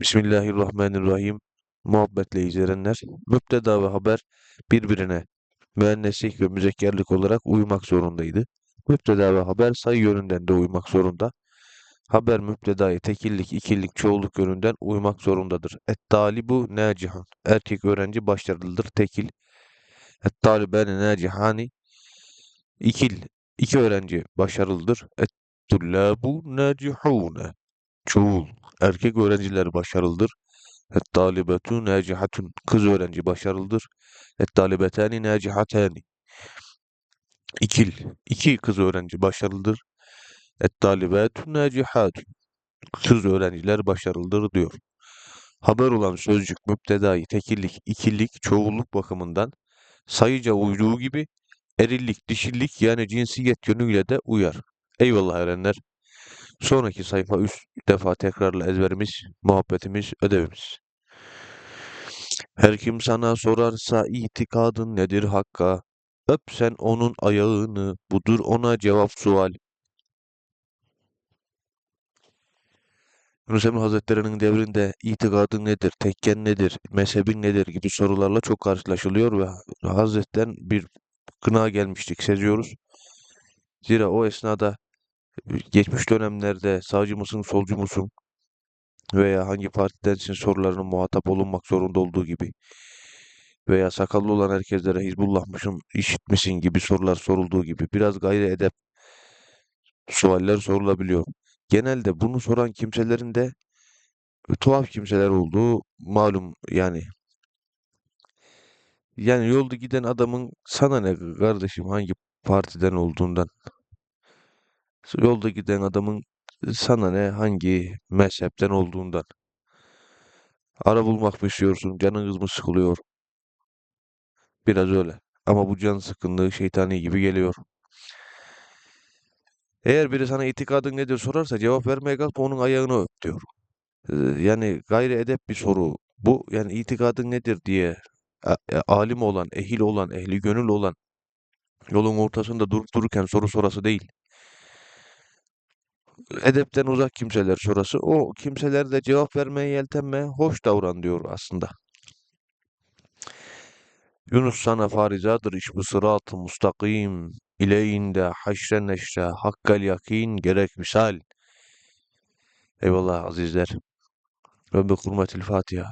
Bismillahirrahmanirrahim. Muhabbetle izleyenler, müpteda ve haber birbirine müenneslik ve müzekkerlik olarak uymak zorundaydı. Müpteda ve haber sayı yönünden de uymak zorunda. Haber müptedaya tekillik, ikillik, çoğulluk yönünden uymak zorundadır. Et-talibu nacihan. Erkek öğrenci başarılıdır. Tekil. Et-talibane nacihani. İkil. İki öğrenci başarılıdır. Et-tullabu nacihune. Çoğul. Erkek öğrenciler başarılıdır. Et-talibetu nacihatun. Kız öğrenci başarılıdır. Et-talibetani nacihatani. İkil. İki kız öğrenci başarılıdır. Et-talibatu nacihatun. Kız öğrenciler başarılıdır diyor. Haber olan sözcük müptedayı tekillik, ikillik, çoğulluk bakımından sayıca uyduğu gibi erillik, dişillik yani cinsiyet yönüyle de uyar. Eyvallah erenler. Sonraki sayfa üç defa tekrarla ezberimiz, muhabbetimiz, ödevimiz. Her kim sana sorarsa itikadın nedir hakka? Öp sen onun ayağını, budur ona cevap sual. Yunus Emre Hazretleri'nin devrinde itikadın nedir, tekken nedir, mezhebin nedir gibi sorularla çok karşılaşılıyor ve Hazretten bir gına gelmiştik seziyoruz. Zira o esnada geçmiş dönemlerde sağcı mısın, solcu musun veya hangi partidensin sorularının muhatap olunmak zorunda olduğu gibi veya sakallı olan herkeslere Hizbullah mısın, işit misin gibi sorular sorulduğu gibi biraz gayri edep sualler sorulabiliyor. Genelde bunu soran kimselerin de tuhaf kimseler olduğu malum yani. Yani yolda giden adamın sana ne kardeşim hangi partiden olduğundan. Yolda giden adamın sana ne hangi mezhepten olduğundan. Ara bulmak mı istiyorsun? Canınız mı sıkılıyor? Biraz öyle. Ama bu can sıkınlığı şeytani gibi geliyor. Eğer biri sana itikadın nedir sorarsa cevap vermeye kalkma onun ayağını öp diyor. Ee, Yani gayri edep bir soru. Bu yani itikadın nedir diye a- a- alim olan, ehil olan, ehli gönül olan yolun ortasında durup dururken soru sorası değil. Edepten uzak kimseler sorası. O kimseler de cevap vermeye yeltenme, hoş davran diyor aslında. Yunus sana farizadır iş bu sırat-ı mustakim. İleyinde haşre neşre hakkal yakin gerek misal. Eyvallah azizler. Ve bi hurmetil Fatiha.